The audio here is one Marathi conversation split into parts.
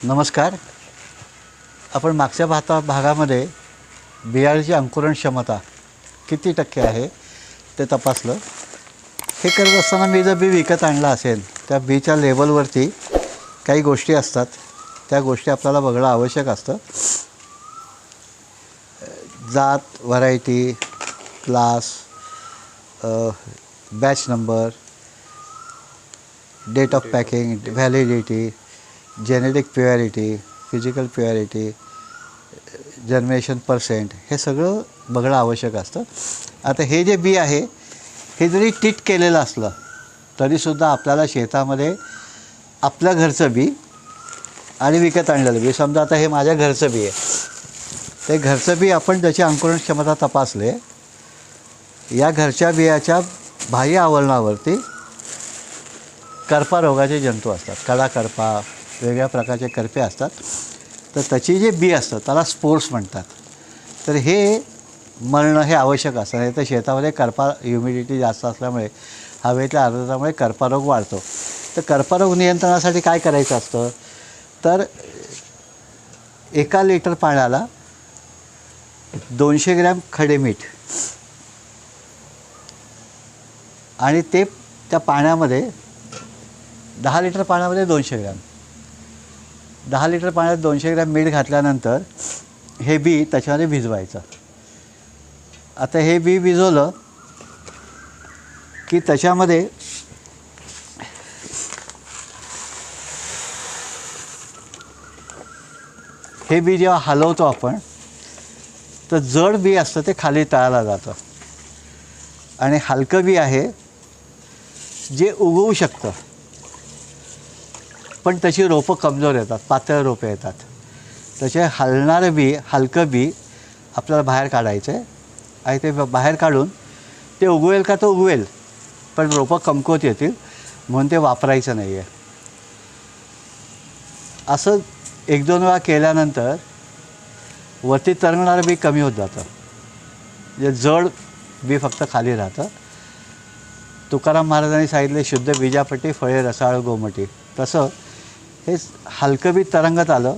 नमस्कार. आपण मागच्या भाता भागामध्ये बियाळीची अंकुरण क्षमता किती टक्के आहे ते तपासलं. हे करत असताना मी जर बी विकत आणला असेल त्या बीच्या लेबलवरती काही गोष्टी असतात त्या गोष्टी आपल्याला बघणं आवश्यक असतं. जात variety class batch number date of packing validity genetic purity physical purity germination percent हे सगळं बघणं आवश्यक असतं. आता हे जे बी आहे हे जरी टीट केलेलं असलं तरीसुद्धा आपल्याला शेतामध्ये आपल्या घरचं बी आणि विकत आणलेलं बी. समजा आता हे माझ्या घरचं बी आहे. ते घरचं बी आपण ज्याची अंकुरण क्षमता तपासले या घरच्या बियाच्या बाह्य आवरणावरती करपा रोगाचे जंतू असतात. कडा करपा वेगळ्या प्रकारचे करपे असतात. तर त्याची जे बी असतं त्याला स्पोर्ट्स म्हणतात. तर हे मरणं हे आवश्यक असतं. नाही तर शेतामध्ये करपा ह्युमिडिटी जास्त असल्यामुळे हवेतल्या आर्द्रतामुळे कर्पारोग वाढतो. तर कर्पारोग नियंत्रणासाठी काय करायचं असतं? तर एका लिटर पाण्याला दोनशे ग्रॅम खडे मीठ आणि ते त्या पाण्यामध्ये दहा लिटर पाण्यामध्ये दोनशे ग्रॅम. दहा लिटर पाण्यात दोनशे ग्रॅम मीठ घातल्यानंतर हे बी त्याच्यामध्ये भिजवायचं. आता हे बी भिजवलं की त्याच्यामध्ये हे बी जेव्हा हलवतो आपण तर जड बी असतं ते खाली तळाला जातं. आणि हलकं बी आहे जे उगवू शकतं. पण तशी रोपं कमजोर येतात पातळ रोपं येतात. तसे हलणारं बी हलकं बी आपल्याला बाहेर काढायचं आहे आणि ते बाहेर काढून ते उगवेल का तो उगवेल पण रोपं कमकुवत येतील म्हणून ते वापरायचं नाही आहे असं एक दोन वेळा केल्यानंतर वरती तरंगणारं बी कमी होत जातं. म्हणजे जड बी फक्त खाली राहतं. तुकाराम महाराजांनी सांगितले शुद्ध बीजापट्टी फळे रसाळ गोमटी. तसं हे हलकं बी तरंगत आलं.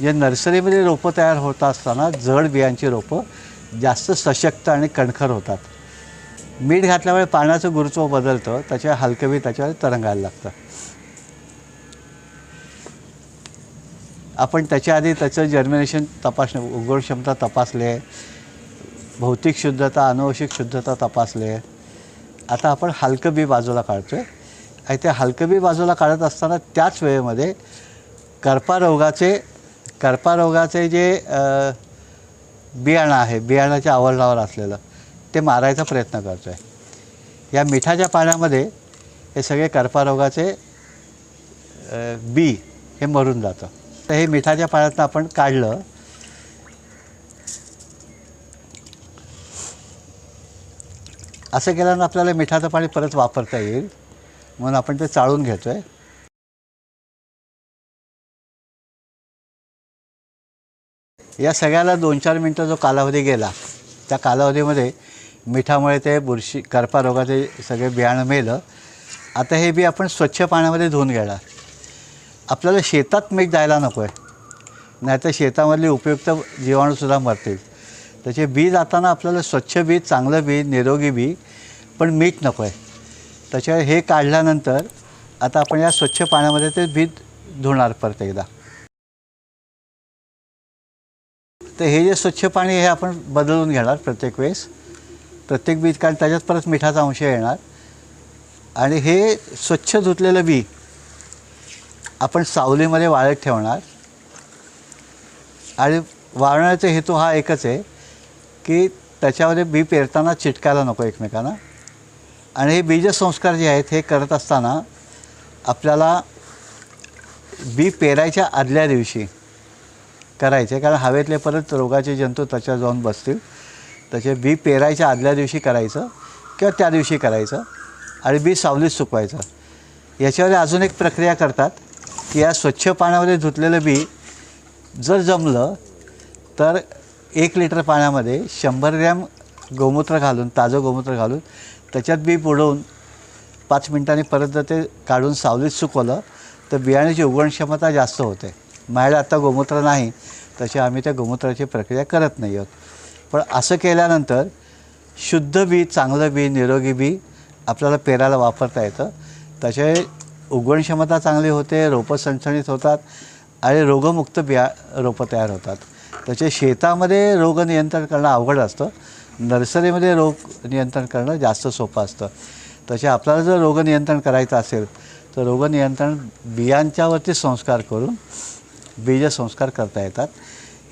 जे नर्सरीमध्ये रोपं तयार होत असताना जड बियांची रोपं जास्त सशक्त आणि कणखर होतात. मीठ घातल्यामुळे पाण्याचं गुरुत्व बदलतं त्याच्या हलकं बी त्याच्यावर तरंगायला लागतं. आपण त्याच्या आधी त्याचं जर्मिनेशन तपासणे उघड क्षमता तपासले भौतिक शुद्धता अनुवंशिक शुद्धता तपासले. आता आपण हलकं बी बाजूला काढतो आहे आणि ते हलकबी बाजूला काढत असताना त्याच वेळेमध्ये कर्पारोगाचे कर्पारोगाचे जे बियाणं आहे बियाणाच्या आवरणावर असलेलं ते मारायचा प्रयत्न करतो आहे या मिठाच्या पाण्यामध्ये हे सगळे कर्पारोगाचे बी हे मरून जातं. तर हे मिठाच्या पाण्यातनं आपण काढलं. असं केल्यानं आपल्याला मिठाचं पाणी परत वापरता येईल. म्हणून आपण ते चाळून घेतो आहे या सगळ्याला दोन चार मिनटं जो कालावधी गेला त्या कालावधीमध्ये मिठामुळे ते बुरशी करपा रोगाचे सगळे बियाणं मेलं. आता हे बी आपण स्वच्छ पाण्यामध्ये धुवून घेणार. आपल्याला शेतात मीठ जायला नको आहे नाहीतर शेतामधले उपयुक्त जीवाणूसुद्धा मरतील. त्याचे बी जाताना आपल्याला स्वच्छ बी चांगलं बी निरोगी बी पण मीठ नको आहे त्याच्यावर हे काढल्यानंतर आता आपण या स्वच्छ पाण्यामध्ये ते बी धुणार परत एकदा. तर हे जे स्वच्छ पाणी हे आपण बदलून घेणार प्रत्येक वेळेस. प्रत्येक बीज कारण त्याच्यात परत मिठाचा अंश येणार. आणि हे स्वच्छ धुतलेलं बी आपण सावलीमध्ये वाळत ठेवणार. आणि वाळण्याचा हेतू हा एकच आहे की त्याच्यामध्ये बी पेरताना चिटकायला नको एकमेकांना. आणि हे बीजसंस्कार जे आहेत हे करत असताना आपल्याला बी पेरायच्या आदल्या दिवशी करायचे कारण हवेतले परत रोगाचे जंतू त्याच्यावर जाऊन बसतील. त्याचे बी पेरायच्या आदल्या दिवशी करायचं किंवा त्या दिवशी करायचं आणि बी सावलीत सुकवायचं. याच्यावर अजून एक प्रक्रिया करतात की या स्वच्छ पाण्यामध्ये धुतलेलं बी जर जमलं तर एक लिटर पाण्यामध्ये शंभर ग्रॅम गोमूत्र घालून ताजं गोमूत्र घालून त्याच्यात बी बुडवून पाच मिनिटांनी परत जर ते काढून सावलीत सुकवलं तर बियाण्याची उगवण क्षमता जास्त होते. माझ्याकडे आत्ता गोमूत्र नाही तशी आम्ही त्या गोमूत्राची प्रक्रिया करत नाही आहोत. पण असं केल्यानंतर शुद्ध बी चांगलं बी निरोगी बी आपल्याला पेरायला वापरता येतं. तसे उगवण क्षमता चांगली होते रोपं सणसणीत होतात आणि रोगमुक्त बिया रोपं तयार होतात. त्याचे शेतामध्ये रोग नियंत्रण करणं अवघड असतं. नर्सरीमध्ये रोग नियंत्रण करणं जास्त सोपं असतं. तसे आपल्याला जर रोग नियंत्रण करायचं असेल तर रोग नियंत्रण बियांच्यावरती संस्कार करून बीजसंस्कार करता येतात.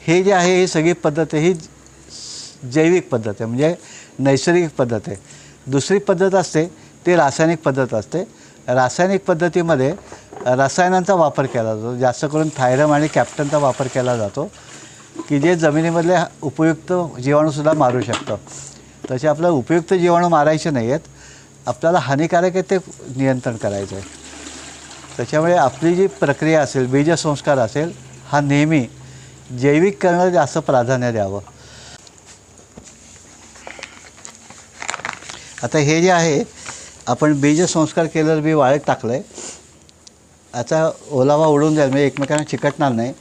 हे जे आहे ही सगळी पद्धत ही जैविक पद्धत आहे म्हणजे नैसर्गिक पद्धत आहे. दुसरी पद्धत असते ती रासायनिक पद्धत असते. रासायनिक पद्धतीमध्ये रसायनांचा वापर केला जातो जास्त करून थायरम आणि कॅप्टनचा वापर केला जातो. की जे जमिनीमधले उपयुक्त जीवाणूसुद्धा मारू शकतं. तसे आपल्याला उपयुक्त जीवाणू मारायचे नाही आहेत आपल्याला हानिकारक आहे ते नियंत्रण करायचं आहे. त्याच्यामुळे आपली जी प्रक्रिया असेल बीजसंस्कार असेल हा नेहमी जैविक करणं जास्त प्राधान्य द्यावं. आता हे जे आहे आपण बीजसंस्कार केल्यावर बी वाळत टाकलं आहे आता ओलावा उडून जाईल म्हणजे एकमेकांना चिकटणार नाही.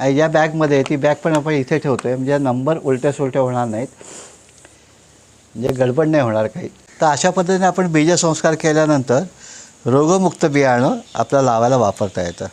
आणि ज्या बॅगमध्ये ती बॅग पण आपण इथे ठेवतो आहे म्हणजे नंबर उलट्या सुलट्या होणार नाहीत. म्हणजे गडबड नाही होणार काही. तर अशा पद्धतीने आपण बीजसंस्कार केल्यानंतर रोगमुक्त बियाणं आपल्याला लावायला वापरता येतं.